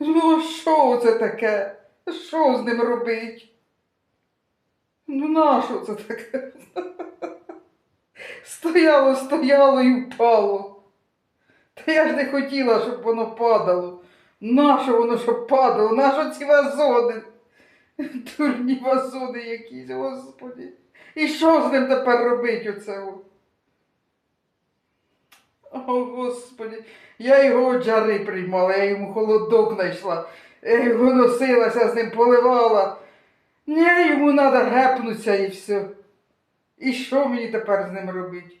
Ну, що це таке? Що з ним робить? Ну, нащо це таке? Стояло, стояло і впало. Та я ж не хотіла, щоб воно падало. Нащо воно щоб падало? Нащо ці вазони? Дурні вазони якісь, господи. І що з ним тепер робить оце? О? Господи, я його от жари приймала, я йому холодок знайшла, я його носилася з ним, поливала. Не, йому треба гепнутися і все. І що мені тепер з ним робити?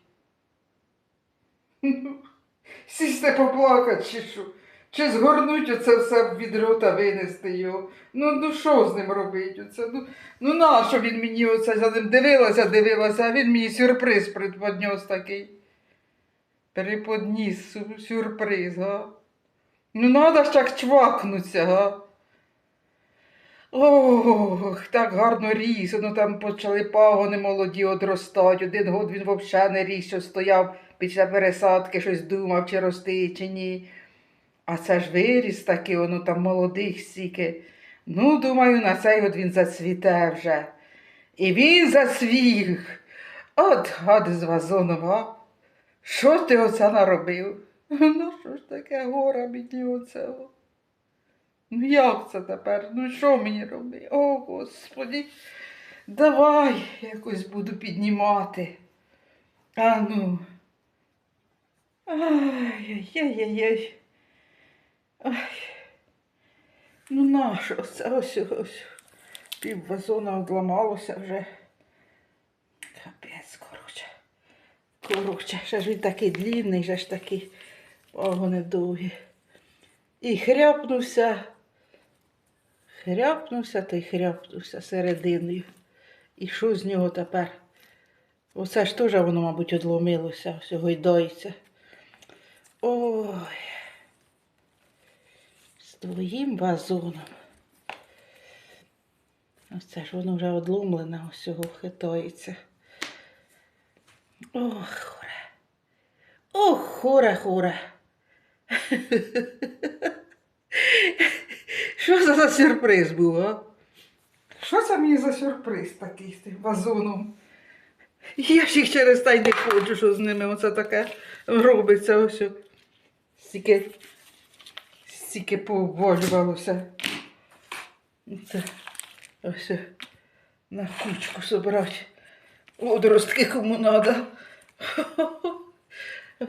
Сісти поплакати чи що? Чи згорнуть оце все в відро та винести його? Ну, ну що з ним робити? Оце? Ну, ну нащо він мені оце за ним дивилася, дивилася, а він мені сюрприз приподніс такий. Переподніс сюрприз, га? Ну, надо ж так чвакнуться, га? Ох, так гарно ріс, ну там почали пагони молоді одростати. Один год він взагалі не ріс, що стояв після пересадки, щось думав, чи рости, чи ні. А це ж виріс такий, воно там молодих стільки. Ну, думаю, на цей год він зацвіте вже. І він зацвіг. От гад з вазоном, га? Що ти оце наробив? Ну, що ж таке гора мені оцього? Ну як це тепер? Ну що мені робити? О, Господи, давай якось буду піднімати. А ну. Ай-яй-яй-яй. Ай. Ну нащо це ось ось. Пів вазона одламалося вже. Капець, коротше. Коротше, ще ж він такий длінний, же ж такий пагони довгі. І хряпнувся, хряпнувся та й хряпнувся серединою. І що з нього тепер? Оце ж теж воно, мабуть, одломилося, все гойдається. Ой, з твоїм вазоном. Оце ж воно вже одломлене, ось цього хитається. Ох, хоре. Ох, хоре, хоре. Що це за сюрприз був, а? Що це мені за сюрприз такий з тим вазоном? Я ж їх через та й не хочу, що з ними оце таке робиться ось. Стільки, стільки пообвалювалося. Це ось на кучку собрати. Одростки кому треба.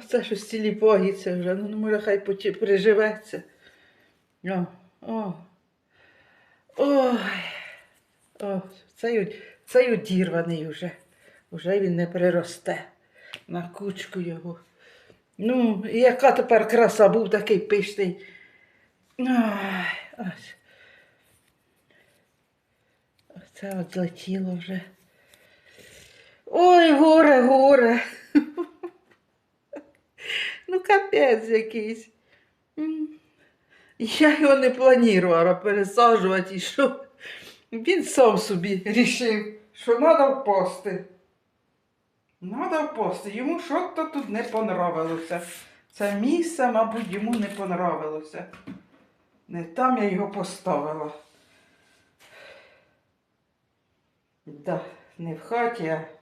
Це щось цілі погіться вже. Ну, може, хай приживеться. О, о. Ой. О, цей, цей одірваний вже. Уже він не приросте на кучку його. Ну, яка тепер краса, був такий пишний. Ой, ось. Оце от злетіло вже. Ой, горе, горе. Ну, капець якийсь. Я його не планувала пересаджувати і що. Він сам собі рішив, що треба впасти. Треба впасти. Йому що то тут не понравилося. Це місце, мабуть, йому не понравилося. Не там я його поставила. Да, не в хаті, а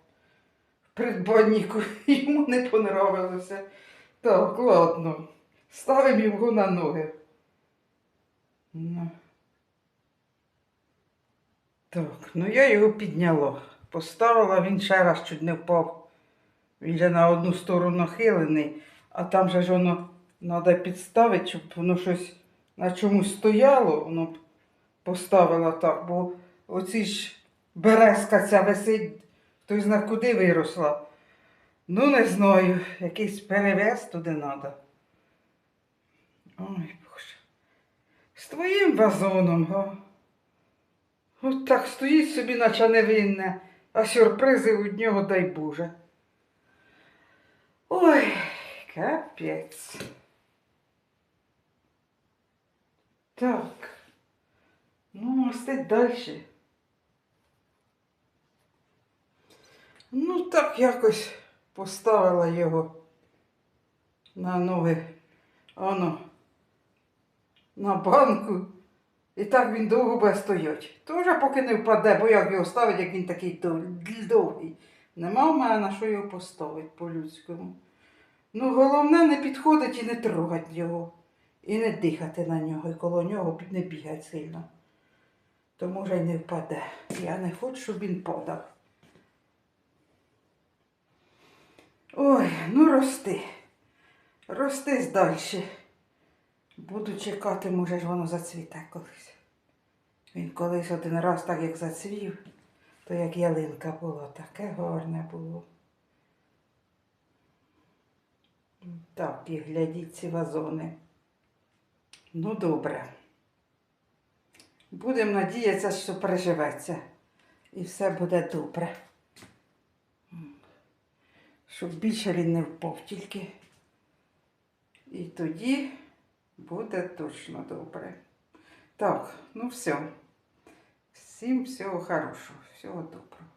придбанніку йому не понравилося. Так, ладно. Ставимо його на ноги. Ну. Так, ну я його підняла. Поставила, він ще раз чуть не впав. Він же на одну сторону нахилений, а там же ж воно треба підставити, щоб воно щось на чомусь стояло, воно б поставила так, бо оці ж березка ця висить, хтось зна куди виросла. Ну, не знаю, якийсь перевес туди треба. Ой, Боже. З твоїм вазоном, га? От так стоїть собі, наче невинне, а сюрпризи від нього дай Боже. Ой, капець. Так. Ну, мастить далі. Ну, так якось поставила його на ноги. Оно. на банку. І так він довго буде стоять. Тоже поки не впаде, бо як його ставить, як він такий дов- довгий. Нема в мене на що його поставити по-людському. Ну, головне не підходить і не трогати його. І не дихати на нього, і коло нього не бігати сильно. То може й не впаде. Я не хочу, щоб він падав. Ой, ну рости. Рости далі. Буду чекати, може ж воно зацвіте колись. Він колись один раз так як зацвів, то як ялинка була, таке гарне було. Так, і глядіть ці вазони. Ну, добре. Будемо надіятися, що переживеться. І все буде добре. Щоб більше він не впав тільки. І тоді буде точно добре. Так, ну все. Всім всього хорошого, всього доброго.